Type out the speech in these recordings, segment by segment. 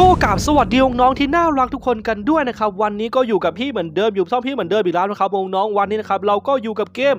ก็กราบสวัสดีน้องๆที่น่ารักทุกคนกันด้วยนะครับ วันนี้ก็อยู่กับพี่เหมือนเดิมอยู่ช่องพี่เหมือนเดิมอีกแล้วนะครับน้องๆวันนี้นะครับเราก็อยู่กับเกม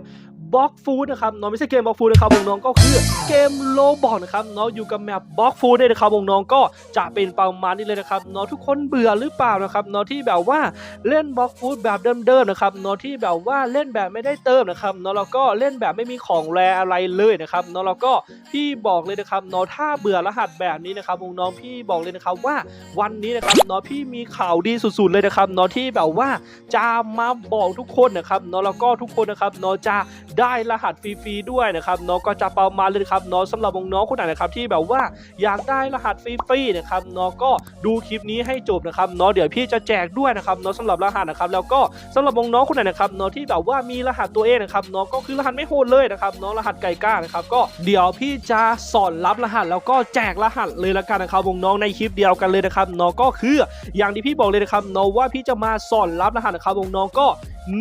บล็อกฟูดนะครับน้องไม่ใช่เกมบล็อกฟูดนะครับวงน้องก็คือเกมโลบอกนะครับน้องอยู่กับแมปบล็อกฟูดเนี่ยนะครับวงน้องก็จะเป็นประมาณนี้เลยนะครับน้องทุกคนเบื่อหรือเปล่านะครับน้องที่แบบว่าเล่นบล็อกฟูดแบบเดิมๆนะครับน้องที่แบบว่าเล่นแบบไม่ได้เติมนะครับน้องเราก็เล่นแบบไม่มีของแรอะไรเลยนะครับน้องเราก็พี่บอกเลยนะครับน้องถ้าเบื่อรหัสแบบนี้นะครับวงน้องพี่บอกเลยนะครับว่าวันนี้นะครับเนาะพี่มีข่าวดีสุดๆเลยนะครับเนาะที่แบบว่าจะมาบอกทุกคนนะครับนาะแล้วก็ทุกคนนะครับเนาะจะได้ได้รหัสฟรีๆด้วยนะครับเนาะก็จะประมาณเลยครับเนาะสำหรับน้องๆคนไหนนะครับที่แบบว่าอยากได้รหัสฟรีๆนะครับเนาะก็ดูคลิปนี้ให้จบนะครับเนาะเดี๋ยวพี่จะแจกด้วยนะครับเนาะสำหรับรหัสนะครับแล้วก็สำหรับน้องๆคนไหนนะครับเนาะที่แบบว่ามีรหัสตัวเองนะครับเนาะก็คือรหัสไม่โหดเลยนะครับเนาะรหัสไก่ก้านะครับก็เดี๋ยวพี่จะสอนรับรหัสแล้วก็แจกรหัสเลยละกันนะครับน้องในคลิปเดียวกันเลยนะครับเนาะก็คืออย่างที่พี่บอกเลยนะครับเนาะว่าพี่จะมาสอนรับรหัสนะครับน้องก็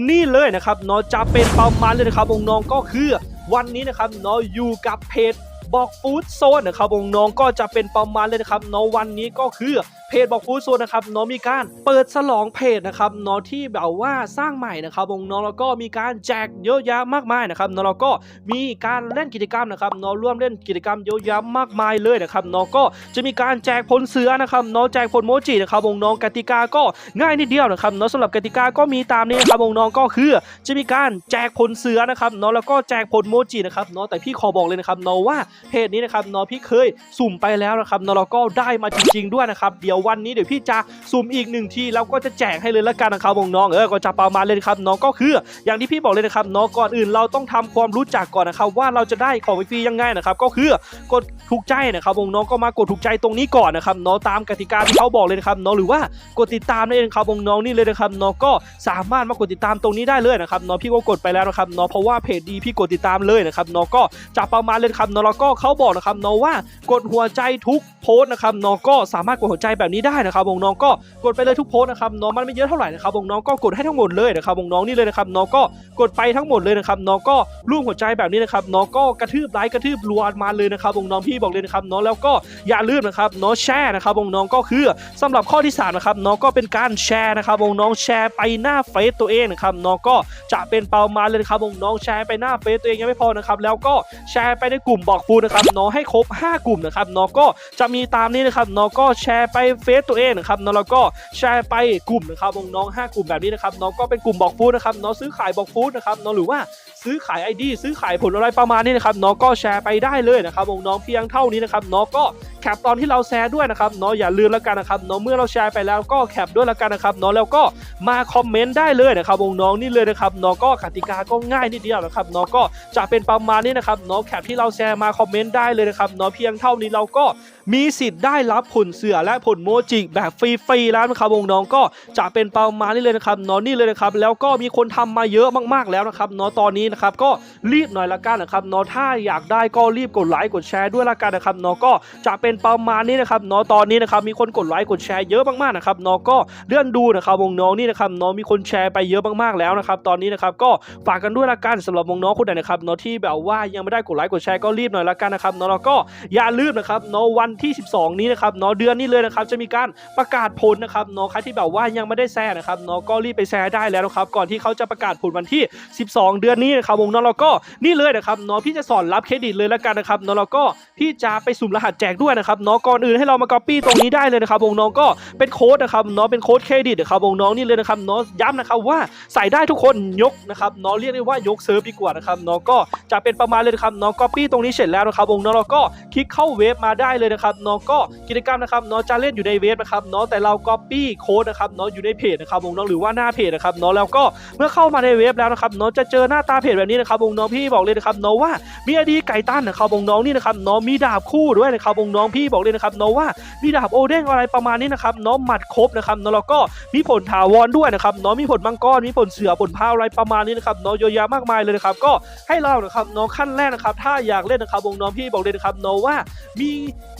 นี่เลยนะครับเนาะจะเป็นประมาณเลยนะครับองน้องก็คือ วันนี้นะครับเนาะอยู่กับเพจบอกฟู้ดโซนนะครับองน้องก็จะเป็นประมาณเลยนะครับเนาะวันนี้ก็คือเพจบอกฟูดโซนนะครับเนาะมีการเปิดฉลองเพจนะครับเนาะที่แบบว่าสร้างใหม่นะครับน้องแล้วก็มีการแจกเยอะแยะมากมายนะครับเนาะแล้วก็มีการเล่นกิจกรรมนะครับเนาะร่วมเล่นกิจกรรมเยอะแยะมากมายเลยนะครับเนาะก็จะมีการแจกผลเสือนะครับเนาะแจกผลโมจินะครับองน้องกติกาก็ง่ายนิดเดียวนะครับเนาะสำหรับกติกาก็มีตามนี้นะครับองน้องก็คือจะมีการแจกผลเสือนะครับเนาะแล้วก็แจกผลโมจินะครับเนาะแต่พี่ขอบอกเลยนะครับเนาะว่าเพจนี้นะครับเนาะพี่เคยสุ่มไปแล้วนะครับเนาะแล้วก็ได้มาจริงๆด้วยนะครับเดี๋ยววันนี้เดี๋ยวพี่จะสุ่มอีกหนึ่งทีแล้วก็จะแจกให้เลยละกันนะครับน้องเออก็จะประมาณเลยครับน้องก็คือ อย่างที่พี่บอกเลยนะครับเนาะก่อนอื่นเราต้องทำความรู้จักก่อนนะครับว่าเราจะได้ของฟรียังไงนะครับก็คือกดถูกใจนะครับน้องก็มากดถูกใจตรงนี้ก่อนนะครับเนาะตามกติกาที่เขาบอกเลยนะครับเนาะหรือว่ากดติดตามนั่นเองครับน้องนี่เลยนะครับเนาะก็สามารถมากดติดตามตรงนี้ได้เลยนะครับเนาะพี่ก็กดไปแล้วนะครับเนาะเพราะว่าเพจดีพี่กดติดตามเลยนะครับเนาะก็จะประมาณเลยครับเนาะแล้วก็เขาบอกนะครับเนาะว่ากดหัวใจทุกโพสต์นะครับเนาะก็สามารถกดหัวใจแบบแบบนี้ได้นะครับน้องก็กดไปเลยทุกโพสนะครับเนาะมันไม่เยอะเท่าไหร่นะครับน้องก็กดให้ทั้งหมดเลยนะครับน้องนี่เลยนะครับเนาะก็กดไปทั้งหมดเลยนะครับเนาะก็รูปหัวใจแบบนี้นะครับเนาะก็กระทืบไลค์กระทืบรัวมาเลยนะครับน้องพี่บอกเลยนะครับเนาะแล้วก็อย่าลืมนะครับเนาะแชร์นะครับน้องก็คือสำหรับข้อที่สามนะครับเนาะก็เป็นการแชร์นะครับน้องแชร์ไปหน้าเฟซตัวเองนะครับเนาะก็จะเป็นเป้ามาเลยนะครับน้องแชร์ไปหน้าเฟซตัวเองยังไม่พอนะครับแล้วก็แชร์ไปในกลุ่มบอกฟูนะครับเนาะให้ครบ 5 กลุ่มนะครับเนาะก็จะมีตามนี้นะครับเนาะก็แชร์ไปเฟซตัวเองนะครับเนาะแล้วก็แชร์ไปกลุ่มนะครับน้อง 5 กลุ่มแบบนี้นะครับน้องก็เป็นกลุ่มบอกฟูดนะครับน้องซื้อขายบอกฟูดนะครับน้องหรือว่าซื้อขาย ID ซื้อขายผลอะไรประมาณนี้นะครับน้องก็แชร์ไปได้เลยนะครับน้องเพียงเท่านี้นะครับน้องก็ แคปตอนที่เราแชร์ด้วยนะครับเนาะอย่าลืมแล้วกันนะครับเนาะเมื่อเราแชร์ไปแล้วก็แคปด้วยแล้วกันนะครับเนาะแล้วก็มาคอมเมนต์ได้เลยนะครับวงน้องนี่เลยนะครับเนาะก็กติกาก็ง่ายนิดเดียวนะครับเนาะก็จะเป็นประมาณนี้นะครับเนาะแคปที่เราแชร์มาคอมเมนต์ได้เลยนะครับเนาะเพียงเท่านี้เราก็มีสิทธิ์ได้รับผลเสือและผลโมจิแบบฟรีๆแล้วนะครับวงน้องก็จะเป็นประมาณนี้เลยนะครับเนาะนี่เลยนะครับแล้วก็มีคนทำมาเยอะมากๆแล้วนะครับเนาะตอนนี้นะครับก็รีบหน่อยละกันนะครับเนาะถ้าอยากได้ก็รีบกดไลค์กดแชร์ด้วยละกันนะครับเนาะก็จะเป็นประมาณนี้นะครับเนาะตอนนี้นะครับมีคนกดไลค์กดแชร์เยอะมากๆนะครับเนาะก็เลื่อนดูนะครับวงน้องนี่นะครับเนาะมีคนแชร์ไปเยอะมากๆแล้วนะครับตอนนี้นะครับก็ฝากกันด้วยละกันสำหรับวงน้องคนไหนนะครับเนาะที่แบบว่ายังไม่ได้กดไลค์กดแชร์ก็รีบหน่อยละกันนะครับเนาะแล้วก็อย่าลืมนะครับเนาะวันที่ 12 นี้นะครับเนาะเดือนนี้เลยนะครับจะมีการประกาศผลนะครับเนาะใครที่แบบว่ายังไม่ได้แชร์นะครับเนาะก็รีบไปแชร์ได้แล้วนะครับก่อนที่เขาจะประกาศผลวันที่ 12 เดือนนี้นะครับวงน้องแล้วก็นี่เลยนะครับเนาะพี่จะสอนรับเครดิตเลยละกันนะครับเนาะแล้วก็พี่จะไปสุ่มรหัสแจกด้วยนะครับเนาะก่อนอื่นให้เรามา copy ตรงนี้ได้เลยนะครับวงน้องก็เป็นโค้ดนะครับเนาะเป็นโค้ดเครดิตนะครับวงน้องนี่เลยนะครับเนาะย้ำนะครับว่าใส่ได้ทุกคนยกนะครับเนาะเรียกได้ว่ายกเซิร์ฟดีกว่านะครับเนาะก็จะเป็นประมาณเลยนะครับเนาะ copy ตรงนี้เสร็จแล้วนะครับวงน้องเราก็คลิกเข้าเว็บมาได้เลยนะครับเนาะก็กิจกรรมนะครับเนาะจะเล่นอยู่ในเว็บนะครับเนาะแต่เรา copy โค้ดนะครับเนาะอยู่ในเพจนะครับวงน้องหรือว่าหน้าเพจนะครับเนาะแล้วก็เมื่อเข้ามาในเว็บแล้วนะครับเนาะจะเจอหน้าตาเพจแบบนี้นะครับวงน้องพี่บอกเลยนะครับเนาะว่ามีอดีไก่ตั้นนะครับวงน้องนี่นะครับเนาะมีดาบคู่ด้วยนะครับวงน้องพี่บอกเลยนะครับเนาะว่ามีดาบโอเด้งอะไรประมาณนี้นะครับเนาะหมัดครบนะครับเนาะแล้วก็มีผลถาวรด้วยนะครับเนาะมีผลมังกรมีผลเสือผลพาวอะไรประมาณนี้นะครับเนาะเยอะแยะมากมายเลยนะครับก็ให้เรานะครับเนาะขั้นแรกนะครับถ้าอยากเล่นนะครับวงน้องพี่บอกเลยนะครับเนาะว่ามี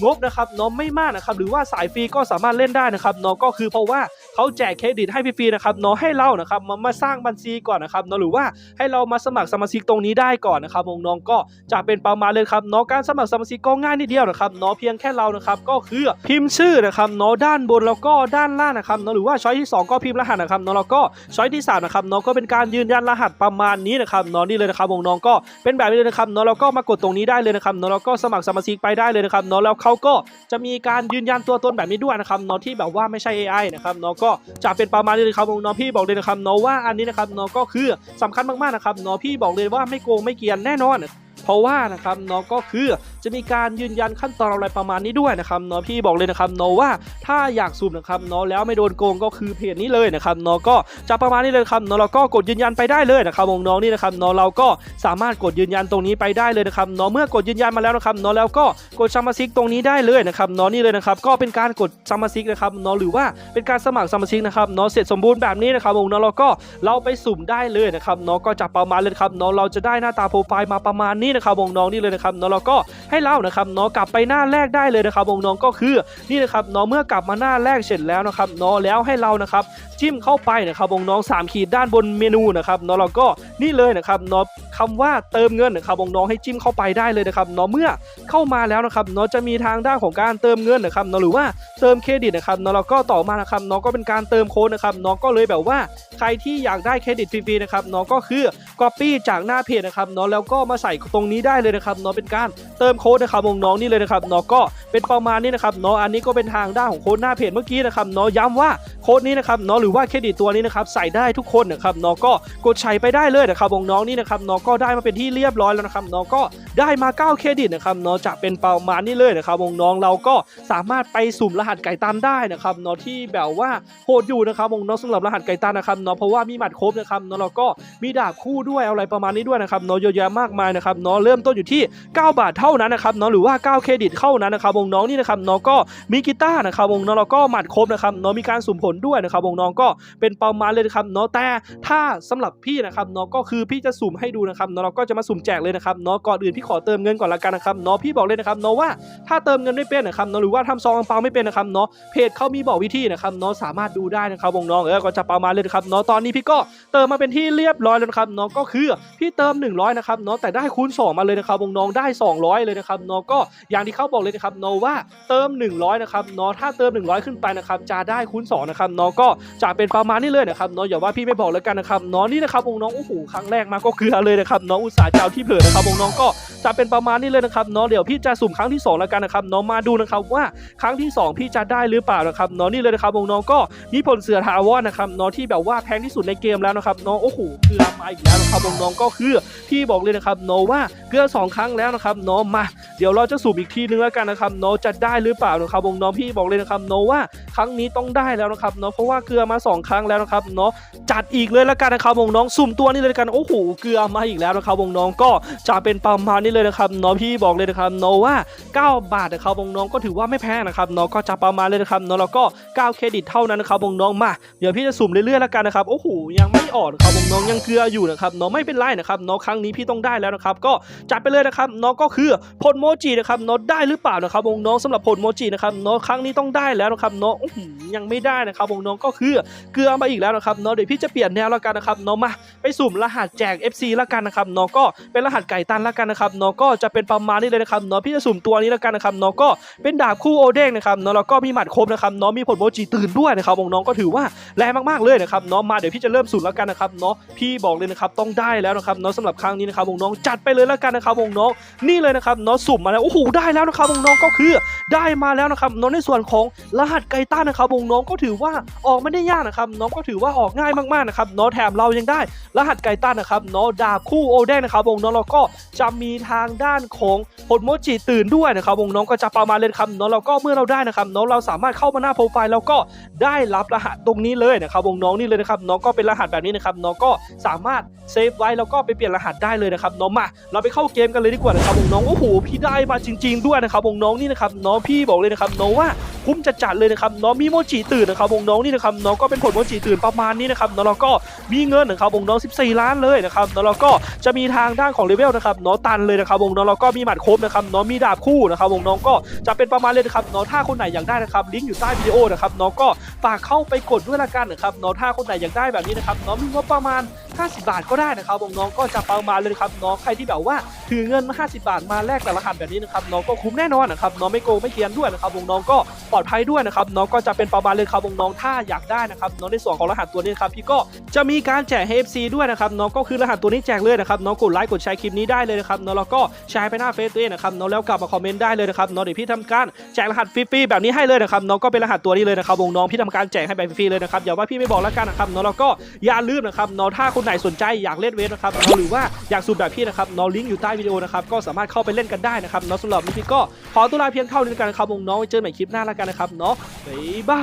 งบนะครับเนาะไม่มากนะครับหรือว่าสายฟรีก็สามารถเล่นได้นะครับเนาะก็คือเพราะว่า เขาแจกเครดิตให้ฟรีๆนะครับเนาะให้เรานะครับมามาสร้างบัญชีก่อนนะครับเนาะหรือว่าให้เรามาสมัครสมาชิกตรงนี้ได้ก่อนนะครับน้องๆก็จะเป็นประมาณเลยครับเนาะการสมัครสมาชิกก็ง่ายนิดเดียวนะครับเนาะเพียงแค่เรานะครับก็คือพิมพ์ชื่อนะครับเนาะด้านบนแล้วก็ด้านล่างนะครับเนาะหรือว่าช้อยที่สองก็พิมพ์รหัสนะครับเนาะแล้วก็ช้อยที่สามนะครับเนาะก็เป็นการยืนยันรหัสประมาณนี้นะครับเนาะนี่เลยนะครับน้องๆก็เป็นแบบนี้เลยนะครับเนาะแล้วก็มากดตรงนี้ได้เลยนะครับเนาะแล้วก็สมัครสมาชิกไปได้เลยนะครับเนาะแล้วเขาก็จะมีการยืนยันตัวตนแบบนี้ด้วยนะครับเนาะที่แบบว่าไม่ใช่ AI นะครับเนาะก็จะเป็นประมาณนี้เลยครับน้องพี่บอกเลยนะครับเนาะว่าอันนี้นะครับเนาะก็คือสำคัญมากๆนะครับน้องพี่บอกเลยว่าไม่โกงไม่เกียนแน่นอน เพราะว่านะครับเนาะก็คือจะมีการยืนยันขั้นตอนอะไรประมาณนี้ด้วยนะครับเนาะพี่บอกเลยนะครับเนาะว่าถ้าอยากสุ่มนะครับเนาะแล้วไม่โดนโกงก็คือเพจนี้เลยนะครับเนาะก็จะประมาณนี้เลยครับเนาะเราก็กดยืนยันไปได้เลยนะครับน้องๆนี่นะครับเนาะเราก็สามารถกดยืนยันตรงนี้ไปได้เลยนะครับเนาะเมื่อกดยืนยันมาแล้วนะครับเนาะแล้วก็กดสมาชิกตรงนี้ได้เลยนะครับเนาะนี่เลยนะครับก็เป็นการกดสมาชิกนะครับเนาะหรือว่าเป็นการสมัครสมาชิกนะครับเนาะเสร็จสมบูรณ์แบบนี้นะครับผมเนาะเราก็เราไปสุ่มได้เลยนะครับเนาะก็จะประมาณเลยครับเนาะเราจะได้หน้าตาโปรไฟล์มาประมาณนี้นะครับวงน้องนี่เลยนะครับเนาะเราก็ให้เรานะครับเนาะกลับไปหน้าแรกได้เลยนะครับวงน้องก็คือนี่นะครับเนาะเมื่อกลับมาหน้าแรกเสร็จแล้วนะครับเนาะแล้วให้เรานะครับจิ้มเข้าไปนะครับวงน้อง 3 ขีดด้านบนเมนูนะครับเนาะเราก็นี่เลยนะครับเนาะคำว่าเติมเงินนะครับวงน้องให้จิ้มเข้าไปได้เลยนะครับเนาะเมื่อเข้ามาแล้วนะครับเนาะจะมีทางด้านของการเติมเงินนะครับเนาะหรือว่าเติมเครดิตนะครับเนาะเราก็ต่อมานะครับเนาะก็เป็นการเติมโค้ดนะครับเนาะก็เลยแบบว่าใครที่อยากได้เครดิตฟรีๆนะครับเนาะก็คือ Copy จากหน้าเพจนะครับเนาะแล้วก็มาใส่ตรงนี้ได้เลยนะครับเนาะเป็นการเติมโค้ดนะครับน้องนี่เลยนะครับเนาะก็ เป็นประมาณนี้นะครับเนาะอันนี้ก็เป็นทางด้านของโค้ดหน้าเพจเมื่อกี้นะครับเนาะย้ำว่าโค้ดนี้นะครับเนาะหรือว่าเครดิตตัวนี้นะครับใส่ได้ทุกคนนะครับเนาะก็กดใช้ไปได้เลยนะครับน้องนี่นะครับเนาะก็ได้มาเป็นที่เรียบร้อยแล้วนะครับเนาะก็ได้มา 9 เครดิตนะครับเนาะจะเป็นประมาณนี้เลยนะครับน้องเราก็สามารถไปสุ่มรหัสไก่ตันได้นะครับเนาะที่แบบว่าโหดอยู่นะครับน้องสำหรับรหัสไก่ตันนะครับเนาะเพราะว่ามีหมัดครบนะครับเนาะเราก็มีดาบคู่ด้วยอะไรประมาณนี้ด้วยนะครับเนาะเยอะแยะมากมายนะครับเนาะเริ่มต้นอยู่ที่ 9 บาทเท่านั้นนะครับเนาะหรือว่า 9 เครดิตเท่านั้นนะครับงน้องนี่นะครับเนาะก็มีกีตาร์นะครับวงน้องเราก็หมัดครบนะครับเนาะมีการสุ่มผลด้วยนะครับวงน้องก็เป็นประมาณเลยนะครับเนาะแต่ถ้าสำหรับพี่นะครับเนาะก็คือพี่จะสุ่มให้ดูนะครับเนาะเราก็จะมาสุ่มแจกเลยนะครับเนาะก่อนอื่นพี่ขอเติมเงินก่อนละกันนะครับเนาะพี่บอกเลยนะครับเนาะว่าถ้าเติมเงินไม่เป็นนะครับเนาะหรือว่าทำซองอังเปาไม่เป็นนะครับเนาะเพจเขามีบอกวิธีนะครับเนาะสามารถดูได้นะครับวงน้องเออก็จะประมาณเลยนะครับเนาะตอนนี้พี่ก็เติมมาเป็นที่เรียบร้อยแล้วนะครับเนาะก็คือพี่เติม 100นะครับเนาะแต่ได้คูณ2มาเลยนะครับวงน้องได้ 200 เลยนะครับเนาะก็อย่างที่เขาบอกเลยนะครับเนาะว่าเติม 100 นะครับเนาะถ้าเติม 100 ขึ้นไปนะครับจะได้คูณ2นะครับเนาะก็จะเป็นประมาณนี้เลยนะครับเนาะอย่าว่าพี่ไม่บอกแล้วกันนะครับเนาะนี่นะครับวงน้องโอ้โหครั้งแรกมาก็เกลือเลยนะครับเนาะอุตส่าห์จะเอาที่เผลอนะครับวงน้องก็จะเป็นประมาณนี้เลยนะครับเนาะเดี๋ยวพี่จะสุ่มครั้งที่สองแล้วกันนะครับเนาะมาดูนะครับว่าครั้งที่สองพี่จะได้หรือเปล่านะครับเนาะนี่เลยนะครับวงน้องก็มีผลเสือทาวอนนะครับเนาะที่แบบว่าแพงที่สุดในเกมแล้วนะครับเนาะโอ้โหเกลือมาอีกแล้วนะครับวงน้องก็คือพี่บอกเลยนะครับเนาะว่าเกลือสองครั้งแล้วนะครับเนาะมา เดี๋ยวเราจะสุ่มอีกทีนึงแล้วกันนะครับเนาะจะได้หรือเปล่านะครับวงน้องพี่บอกเลยนะครับเนาะว่าครั้งนี้ต้องได้แล้วนะครับเนาะเพราะว่าเกลือมาสองครั้งแล้วนะครับเนาะจัดอีกเลยแล้วกันนะครับวงน้องสุ่มตัวนี้เลยละกันโอ้โหเกลือมาอีกแล้วนะครับวงน้องก็จะเป็นประมาณนี้เลยนะครับเนาะพี่บอกเลยนะครับเนาะว่า 9 บาทนะครับวงน้องก็ถือว่าไม่แพงนะครับเนาะก็จะประมาณเลยนะครับเนาะแล้วก็ 9 เครดิตเท่านั้นนะครับวงน้องมาเดี๋ยวพี่จะสุ่มเรื่อยๆแล้วกันนะครับโอ้โหยังไม่ออกนะครับวงน้องยังเกลืออยู่นะครับเนาะไม่เป็นไรนะครับเนาะครั้งนี้พี่ต้องได้แล้วนะครับก็จัดไปเลยนะครับเนาะก็คือผลโมจินะครับเนาะได้หรือเปล่านะครับวงน้องสำหรับผลโมจินะครับเนาะครั้งนี้ต้องได้แล้วนะครับเนาะอื้อหือยังไม่ได้นะครับวงน้องก็คือเกลือมาอีกแล้วนะครับเนาะเดี๋ยวพี่จะเปลี่ยนแนวแล้วกันนะครับเนาะมาไปสุ่มรหัสแจก FC แล้วกันนะครับเนาะก็เป็นรหัสไก่ตันแล้วกันนะครับเนาะก็จะเป็นประมาณนี้เลยนะครับเนาะพี่จะสุ่มตัวนี้แล้วกันนะครับเนาะก็เป็นดาบคู่โอเด้งนะครับเนาะแล้วก็มีหมัดคมนะครับเนาะมีผลโมจิตื่นด้วยนะครับวงน้องก็ถือว่าแรงมากๆเลยนะครับเนาะมาเดี๋ยวพี่จะเริ่มสุ่มแล้วกันนะครับเนาะพี่บอกเลยนะครับต้องได้แล้วนะครับเนาะสำหรับครั้งนี้นะครับวงน้องจัดไปเลยแล้วกันนะครับวงน้องนี่เลยนะครับเนาะสุ่มมาแล้วโอ้โหได้แล้วนะครับวงน้องก็คือได้มาแล้วนะครับเนาะในส่วนของรหัสไกต้านนะครับวงน้องก็ถือว่าออกไม่ได้ยากนะครับน้องก็ถือว่าออกง่ายมากๆนะครับเนาะแถมเรายังได้ รหัสไกต้านนะครับเนาะดาบคู่โอเด้งนะครับวงน้องเราก็จะมีทางด้านของผลโมจิตื่นด้วยนะครับวงน้องก็จะประมาณเลยครับเนาะเราก็เมื่อเราได้นะครับเนาะเราสามารถเข้ามาหน้าโปรไฟล์แล้วก็ได้รับรหัสตรงนี้เลยนะครับวงน้องนี่เลยนะครับเนาะก็เป็นรหัสแบบนี้นะครับเนาะก็สามารถเซฟไว้แล้วก็ไปเปลี่ยนรหัสได้เลยนะครับเนาะมาเราไปเข้าเกมกันเลยดีกว่านะครับวงน้องโอ้โหพี่ได้มาจริง ๆด้วยนะครับวงน้องนี่นะครับเนาะพี่บอกเลยนะครับเนาะว่าคุ้มจัดๆเลยนะครับเนาะมีโมจิตื่นนะครับวงน้องนี่นะครับเนาะก็เป็นผลโมจิตื่นประมาณนี้นะครับเนาะเราก็มีเงินนะครับวงน้อง 14 ล้านเลยนะครับแล้วเราก็จะมีทางด้านของเลเวลนะครับเนาะตันเลยนะครับวงน้องเราก็มีหมัดครบนะครับเนาะมีดาบคู่นะครับวงน้องก็จะเป็นประมาณเลยนะครับเนาะถ้าคนไหนอยากได้นะครับลิงก์อยู่ใต้วิดีโอนะครับเนาะก็ฝากเข้าไปกดด้วยละกันนะครับเนาะถ้าคนไหนอยากได้แบบนี้นะครับเนาะมีงบประมาณ 50 บาทก็ได้นะครับวงน้องก็จะประมาณเลยครับเนาะใครที่แบบว่าถือเงินมา 50 บาทมาแลกแต่รหัสแบบนี้นะครับเนาะก็คุ้มแน่นอนนะครับเนาะไม่โกงไม่เกียนด้วยนะครับวงน้องก็ปลอดภัยด้วยนะครับเนาะก็จะเป็นประมาณเลยครับวงน้องถ้าอยากได้นะครับเนาะในส่วนของรหัสตัวนี้ครับพี่ก็จะมีการแจกให้ FC ด้วยนะครับเนาะก็คือรหัสตัวนี้แจกเลยนะครับเนาะกดไลค์กดแชร์คลิปนี้ได้เลยนะครับเนาะแล้วก็แชร์ไปหน้าเฟซตัวเองนะครับเนาะแล้วกลับมาคอมเมนต์ได้เลยนะครับเนาะเดี๋ยวพี่ทำการแจกรหัสฟรีๆแบบนี้ให้เลยนะครับเนาะก็เป็นรหัสตัวนี้เลยนะครับวงน้องพี่ทำการแจกให้แบบฟรีๆเลยนะครับอย่าว่าพี่ไม่บอกแล้วกันนะครับเนาะแล้วก็อย่าลืมนะครับเนาะถ้าคนไหนสนใจอยากเล่นเวทนะครับหรือว่าอยากสูตรแบบพี่นะครับเนาะลิงก์อยู่ใต้วิดีโอนะครับก็สามารถเข้าไปเล่นกันได้นะครับเนาะสำหรับนี้พี่ก็ขอตัวลาเพียงเท่านี้กันครับวงน้องไว้เจอกันใหม่คลิปหน้าแล้วกันนะครับเนาะบ๊ายบา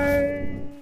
ย